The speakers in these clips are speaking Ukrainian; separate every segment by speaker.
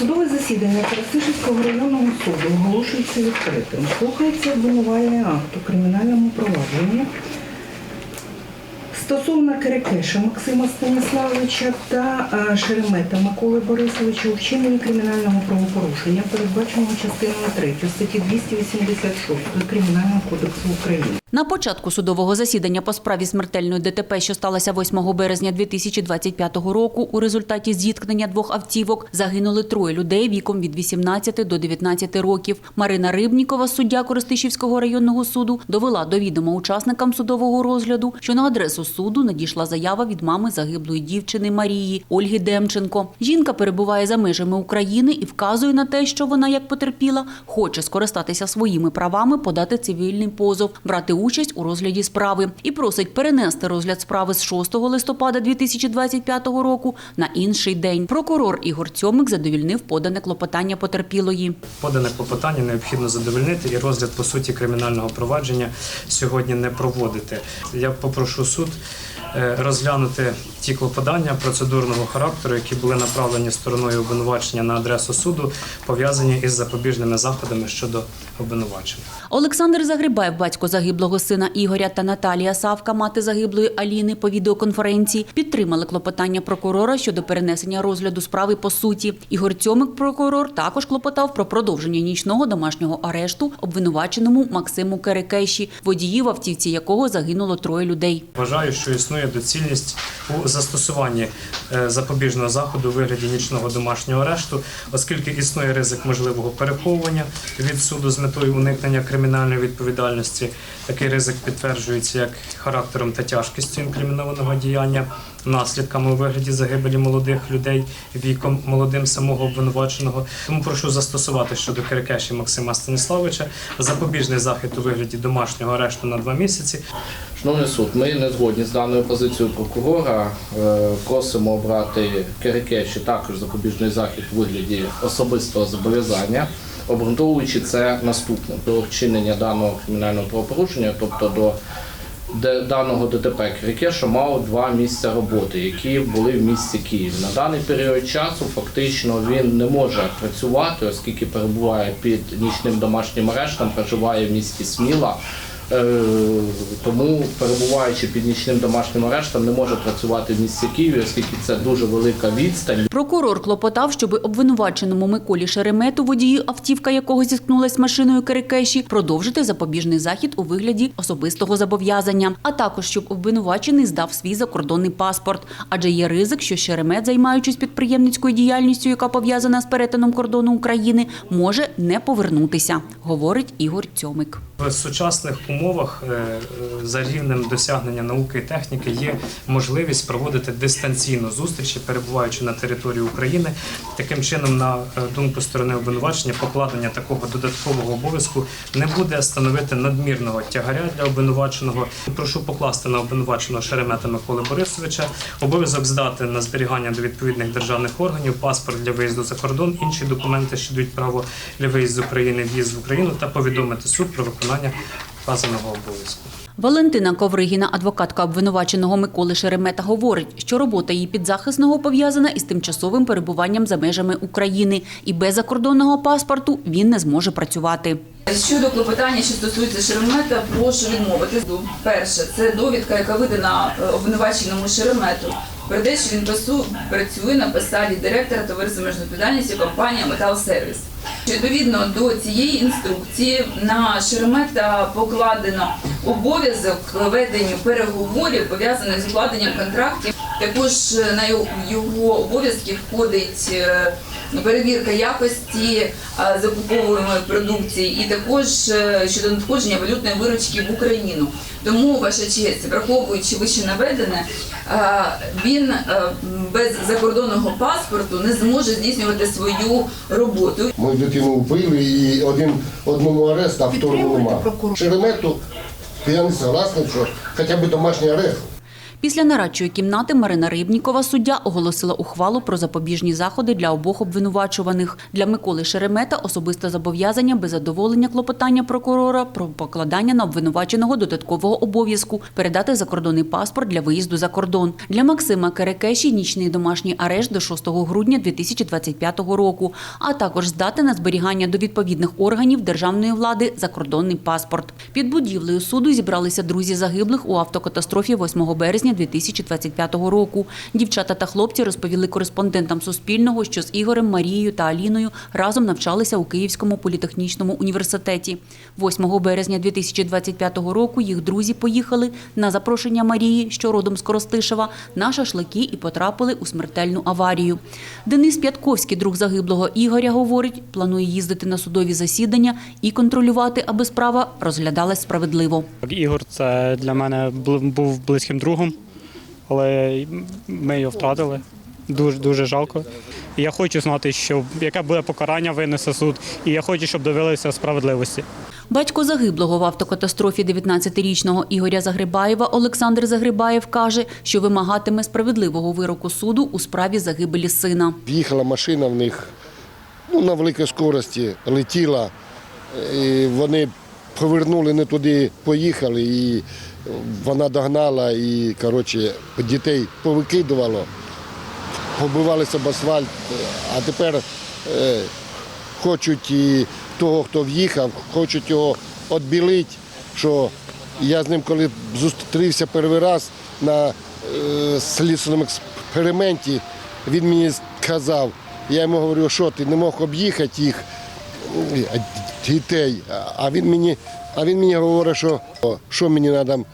Speaker 1: Судове засідання Красишівського районного суду оголошується відкритим. Слухається обвинувальний акт у кримінальному провадженні стосовно Кирикеша Максима Станіславовича та е, Шеремета Миколи Борисовича у вчиненні кримінального правопорушення, передбаченого частиною 3 статті 286 Кримінального кодексу України.
Speaker 2: На початку судового засідання по справі смертельної ДТП, що сталося 8 березня 2025 року, у результаті зіткнення двох автівок загинули троє людей віком від 18 до 19 років. Марина Рибнікова, суддя Коростишівського районного суду, довела до відома учасникам судового розгляду, що на адресу надійшла заява від мами загиблої дівчини Марії Ольги Демченко. Жінка перебуває за межами України і вказує на те, що вона, як потерпіла, хоче скористатися своїми правами, подати цивільний позов, брати участь у розгляді справи і просить перенести розгляд справи з 6 листопада 2025 року на інший день. Прокурор Ігор Цьомик задовільнив подане клопотання потерпілої.
Speaker 3: Подане клопотання необхідно задовольнити і розгляд по суті кримінального провадження сьогодні не проводити. Я попрошу суд розглянути ті клопотання процедурного характеру, які були направлені стороною обвинувачення на адресу суду, пов'язані із запобіжними заходами щодо обвинувачення.
Speaker 2: Олександр Загребаєв, батько загиблого сина Ігоря та Наталія Савка, мати загиблої Аліни, по відеоконференції підтримали клопотання прокурора щодо перенесення розгляду справи по суті. Ігор Цьомик, прокурор, також клопотав про продовження нічного домашнього арешту обвинуваченому Максиму Керекеші, водії в автівці якого загинуло троє людей.
Speaker 3: Вважаю, що існує доцільність у застосуванні е, запобіжного заходу у вигляді нічного домашнього арешту, оскільки існує ризик можливого переховування від суду з метою уникнення кримінальної відповідальності. Такий ризик підтверджується як характером та тяжкістю інкримінованого діяння, наслідками у вигляді загибелі молодих людей віком молодим самого обвинуваченого. Тому прошу застосувати щодо Кирикеші Максима Станіславовича запобіжний захід у вигляді домашнього арешту на два місяці
Speaker 4: Шановний суд, ми не згодні з даною позицією прокурора. Е, Просимо обрати Керекеші також запобіжний захід у вигляді особистого зобов'язання, обґрунтовуючи це наступним до вчинення даного кримінального правопорушення, тобто до даного ДТП Керекеша мав два місця роботи, які були в місті Київ. На даний період часу фактично він не може працювати, оскільки перебуває під нічним домашнім арештом, проживає в місті Сміла. Е, Тому, перебуваючи під нічним домашнім арештом, не може працювати в місті Києві, оскільки це дуже велика відстань.
Speaker 2: Прокурор клопотав, щоб обвинуваченому Миколі Шеремету, водію автівка якого зіткнулась машиною Керекеші, продовжити запобіжний захід у вигляді особистого зобов'язання, а також щоб обвинувачений здав свій закордонний паспорт. Адже є ризик, що Шеремет, займаючись підприємницькою діяльністю, яка пов'язана з перетином кордону України, може не повернутися, говорить Ігор Цьомик.
Speaker 3: В сучасних умовах е, е, за рівнем досягнення науки і техніки є можливість проводити дистанційно зустрічі, перебуваючи на території України. Таким чином, на е, думку сторони обвинувачення, покладення такого додаткового обов'язку не буде становити надмірного тягаря для обвинуваченого. Прошу покласти на обвинуваченого Шеремета Миколи Борисовича обов'язок здати на зберігання до відповідних державних органів паспорт для виїзду за кордон, інші документи, що дають право для виїзду України, в'їзд в Україну та повідомити суд про виконання вказаного обов'язку.
Speaker 2: Валентина Ковригіна, адвокатка обвинуваченого Миколи Шеремета, говорить, що робота її підзахисного пов'язана із тимчасовим перебуванням за межами України, і без закордонного паспорту він не зможе працювати.
Speaker 5: Щодо клопотання, що стосується Шеремета, прошу відмовити. Перше, це довідка, яка видана е, обвинуваченому Шеремету. Про те, що він пасу- працює на посаді директора товариства компанія Метал Сервіс. Відповідно до цієї інструкції на Шеремета покладено обов'язок ведення переговорів пов'язаних з укладенням контрактів. Також е, на його- його обов'язки входить е, перевірка якості е, закуповуємої продукції і також е, щодо надходження валютної виручки в Україну. Тому, ваша честь, враховуючи вище наведене, е, він без закордонного паспорту не зможе здійснювати свою роботу.
Speaker 6: Мою дитину вбили і один одному арест, а второму нема. Шеремету, я не согласний, що хоча б домашній арест.
Speaker 2: Після нарадчої кімнати Марина Рибнікова, суддя, оголосила ухвалу про запобіжні заходи для обох обвинувачуваних. Для Миколи Шеремета особисте зобов'язання без задоволення клопотання прокурора про покладання на обвинуваченого додаткового обов'язку передати закордонний паспорт для виїзду за кордон. Для Максима Керекеші нічний домашній арешт до 6 грудня 2025 року, а також здати на зберігання до відповідних органів державної влади закордонний паспорт. Під будівлею суду зібралися друзі загиблих у автокатастрофі 8 березня 2025 року. Дівчата та хлопці розповіли кореспондентам Суспільного, що з Ігорем, Марією та Аліною разом навчалися у Київському політехнічному університеті. 8 березня 2025 року їх друзі поїхали на запрошення Марії, що родом з Коростишева, на шашлики і потрапили у смертельну аварію. Денис П'ятковський, друг загиблого Ігоря, говорить, планує їздити на судові засідання і контролювати, аби справа розглядалась справедливо.
Speaker 7: Ігор це для мене був близьким другом, але ми його втратили. Дуже дуже жалко. І я хочу знати, що яке буде покарання винесе суд, і я хочу, щоб дивилися справедливості.
Speaker 2: Батько загиблого в автокатастрофі 19-річного Ігоря Загрибаєва Олександр Загрибаєв каже, що вимагатиме справедливого вироку суду у справі загибелі сина.
Speaker 6: Їхала машина в них ну, на великій скорості, летіла. І вони повернули не туди, поїхали, і вона догнала і коротше, дітей повикидувало, побивалися об асфальт, а тепер е, хочуть і того, хто в'їхав, хочуть його відбілити, що я з ним коли зустрівся перший раз на е, слідчому експерименті, він мені сказав, я йому говорю, що ти не мог об'їхати їх дітей. А він мені, а він мені говорить, що, що мені треба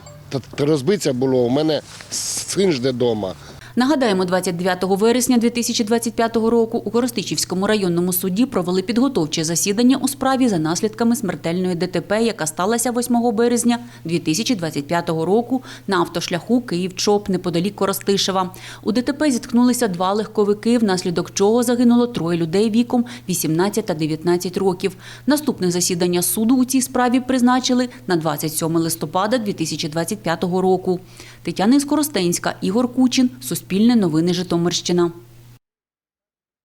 Speaker 6: розбитися було, у мене син жде вдома.
Speaker 2: Нагадаємо, 29 вересня 2025 року у Коростичівському районному суді провели підготовче засідання у справі за наслідками смертельної ДТП, яка сталася 8 березня 2025 року на автошляху Київ-Чоп неподалік Коростишева. У ДТП зіткнулися два легковики, внаслідок чого загинуло троє людей віком 18 та 19 років. Наступне засідання суду у цій справі призначили на 27 листопада 2025 року. Тетяна Іскоростенська, Ігор Кучин, Суспільне новини Житомирщина.